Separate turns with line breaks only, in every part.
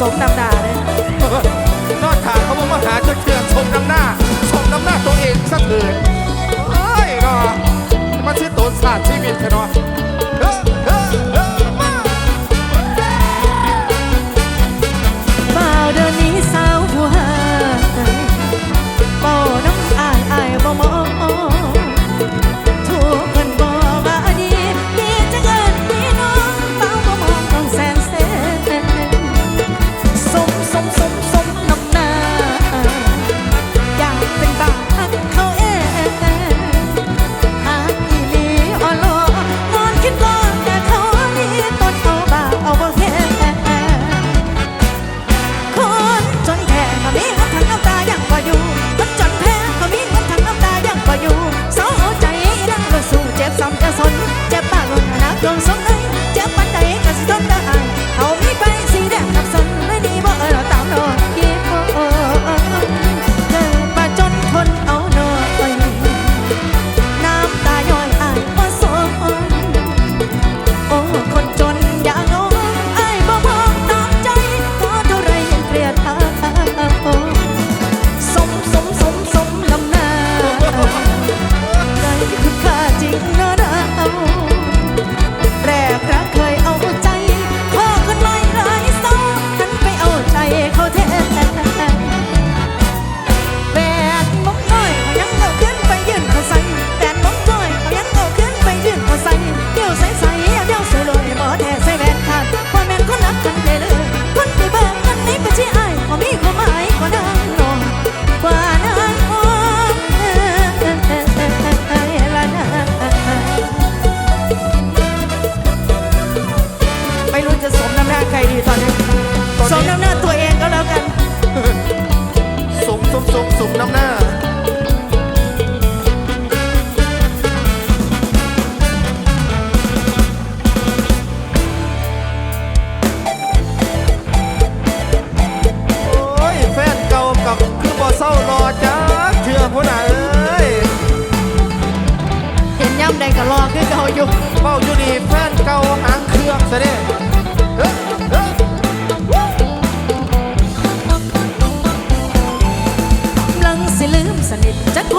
สมน้ำหน้าเลย
นอกจากเขาบอกมาหาจะเถื่อนชมน้ำหน้าชม
น้ำหน้าตัวเองซะเถิดเอ้ยเนามาชื่อโตน
ศา
สตร์ชีวิตเถอะเนา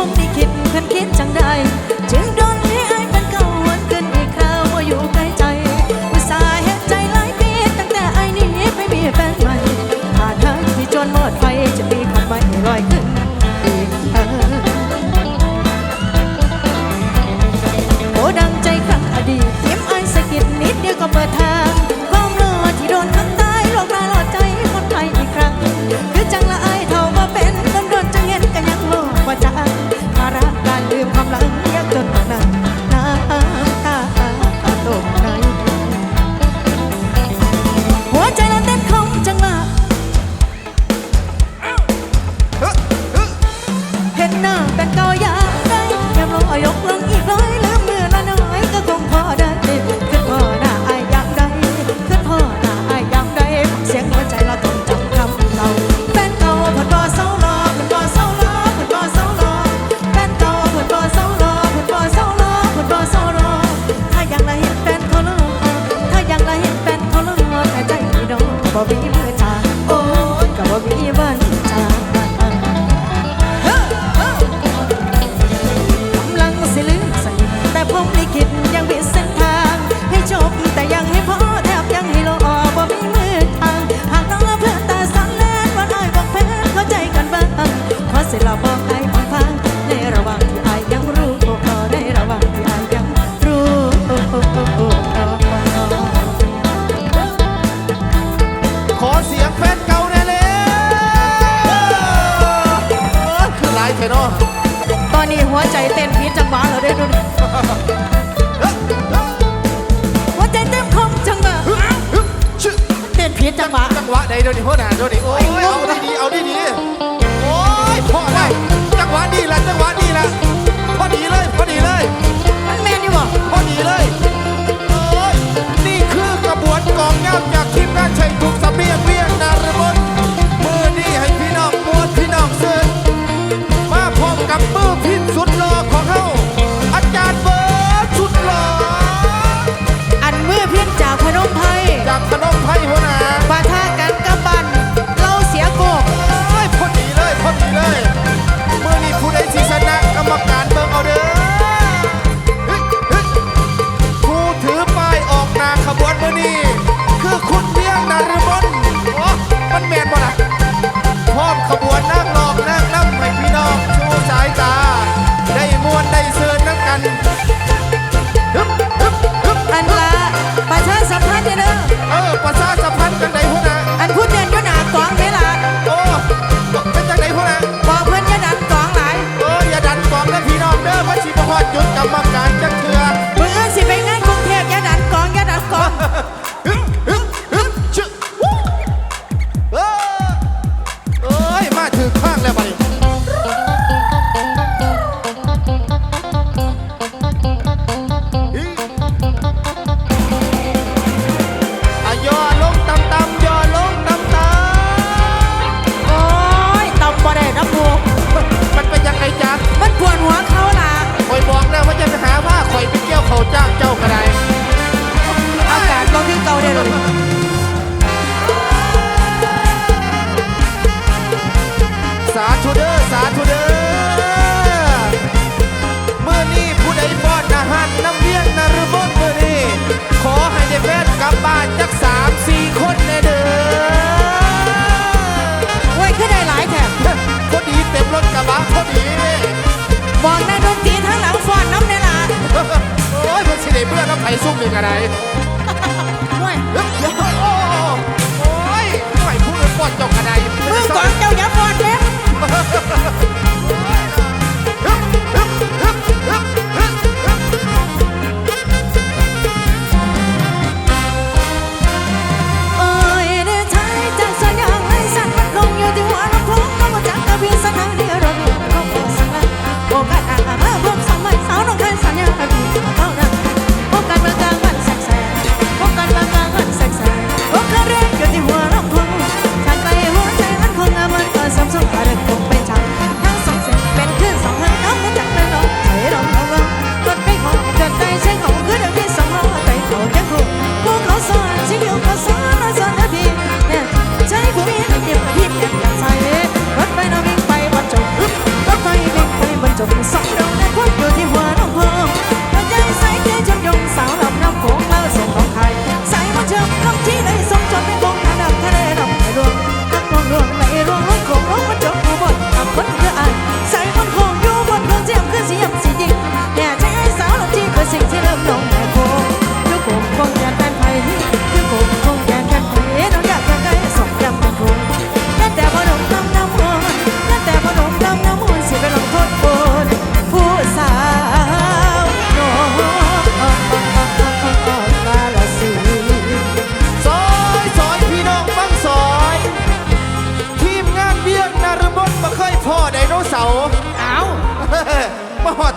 không thì kịp cần kết จังหวะใดเดี๋
ยวนี้พ่อนาเดี๋ยวนี้โอ้ยเอาดีๆเอาดีๆโอ้ยพอแล้วจังหวะ
นี้
ละจังหวะ
นี้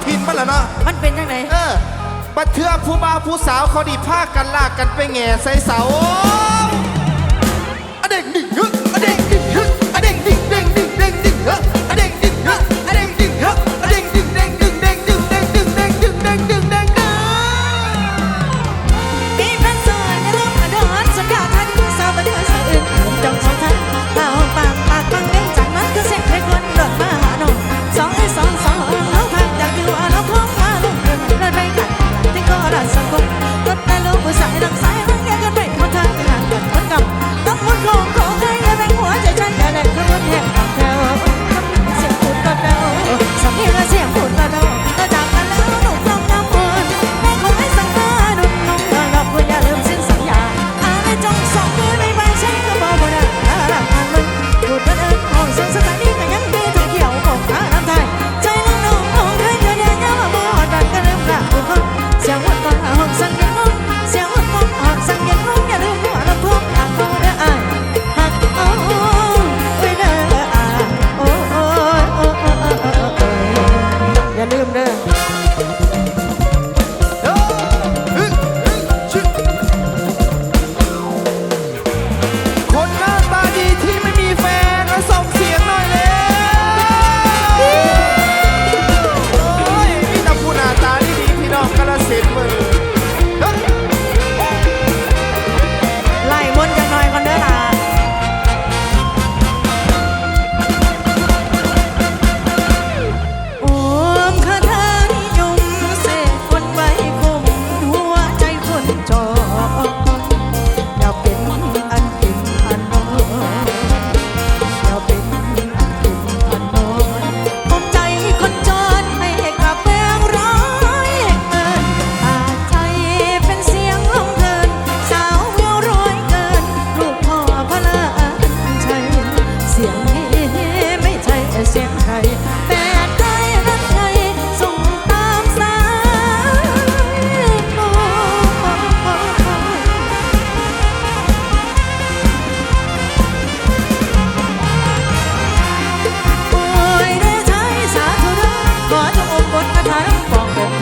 ถิ่นมันล่ะเนาะ
มันเป็นยังไง
เออบัดเทือผู้บ่าวผู้สาวเขาดีพากันลากกันไปแง่ใส่เสา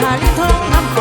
หันทองคำ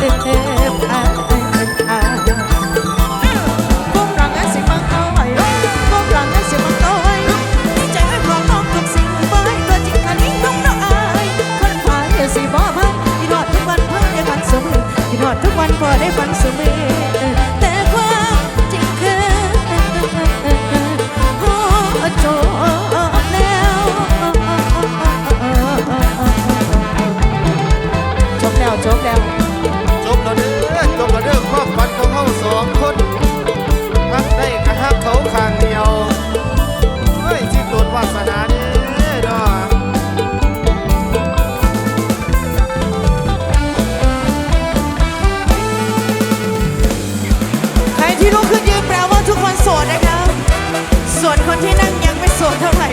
eh, eh. มาดาเด้ใครที่ลุกขึ้นยืน
แปลว่าทุกคนโสดนะคะ ส่วนคนที่นั่งยังไม่โสดเท่าไหร่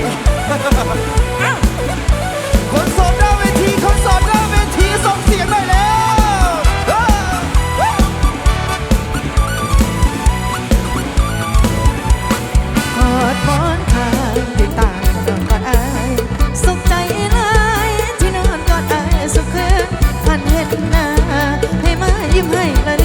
ยิ้
มให้ละเลือน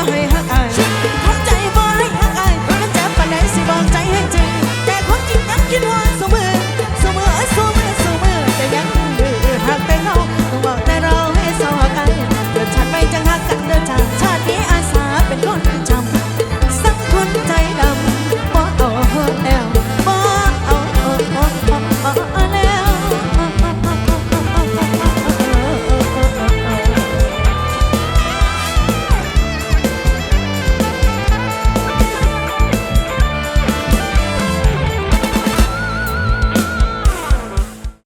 i hurry.